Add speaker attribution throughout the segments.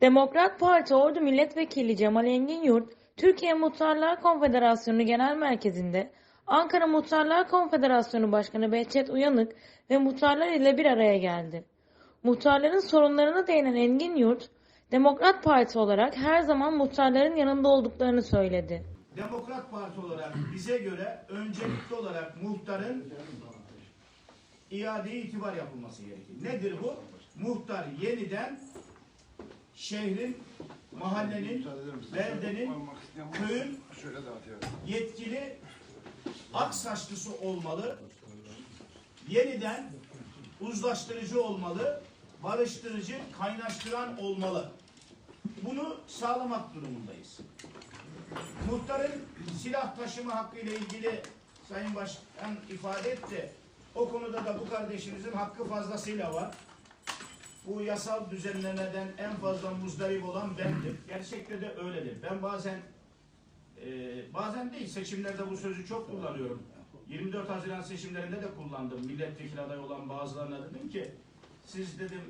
Speaker 1: Demokrat Parti Ordu Milletvekili Cemal Engin Yurt, Türkiye Muhtarlar Konfederasyonu Genel Merkezi'nde Ankara Muhtarlar Konfederasyonu Başkanı Behçet Uyanık ve muhtarlar ile bir araya geldi. Muhtarların sorunlarına değinen Engin Yurt, Demokrat Parti olarak her zaman muhtarların yanında olduklarını söyledi.
Speaker 2: Demokrat Parti olarak bize göre öncelikli olarak muhtarın iade itibar yapılması gerekir. Nedir bu? Muhtar yeniden şehrin, mahallenin, beldenin, köyün yetkili aksaçlısı olmalı. Yeniden uzlaştırıcı olmalı, barıştırıcı, kaynaştıran olmalı. Bunu sağlamak durumundayız. Muhtarın silah taşıma hakkı ile ilgili Sayın Başkan ifade etti. O konuda da bu kardeşimizin hakkı fazlasıyla var. Bu yasal düzenlemeden en fazla muzdarip olan bendim. Gerçekte de öyledir. Ben bazen ee, bazen değil seçimlerde bu sözü çok kullanıyorum. 24 Haziran seçimlerinde de kullandım. Milletvekili adayı olan bazılarına dedim ki siz dedim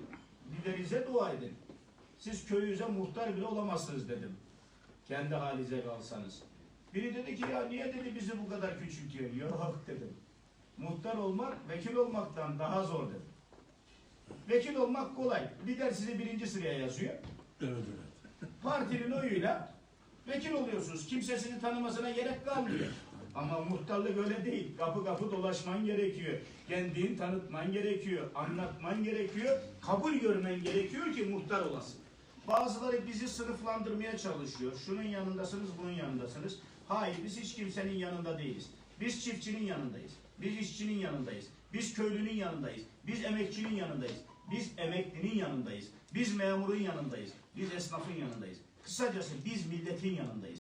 Speaker 2: liderize dua edin. Siz köyünüze muhtar bile olamazsınız dedim. Kendi halinize kalsanız. Biri dedi ki ya niye dedi bizi bu kadar küçültüyor? Yok dedim. Muhtar olmak vekil olmaktan daha zor dedim. Vekil olmak kolay. Lider sizi birinci sıraya yazıyor. Partinin oyuyla vekil oluyorsunuz. Kimsesini tanımasına gerek kalmıyor. Ama muhtarlık öyle değil. Kapı kapı dolaşman gerekiyor. Kendini tanıtman gerekiyor. Anlatman gerekiyor. Kabul görmen gerekiyor ki muhtar olasın. Bazıları bizi sınıflandırmaya çalışıyor. Şunun yanındasınız, bunun yanındasınız. Hayır, biz hiç kimsenin yanında değiliz. Biz çiftçinin yanındayız. Biz işçinin yanındayız. Biz köylünün yanındayız. Biz emekçinin yanındayız. Biz emeklinin yanındayız. Biz memurun yanındayız. Biz esnafın yanındayız. Kısacası biz milletin yanındayız.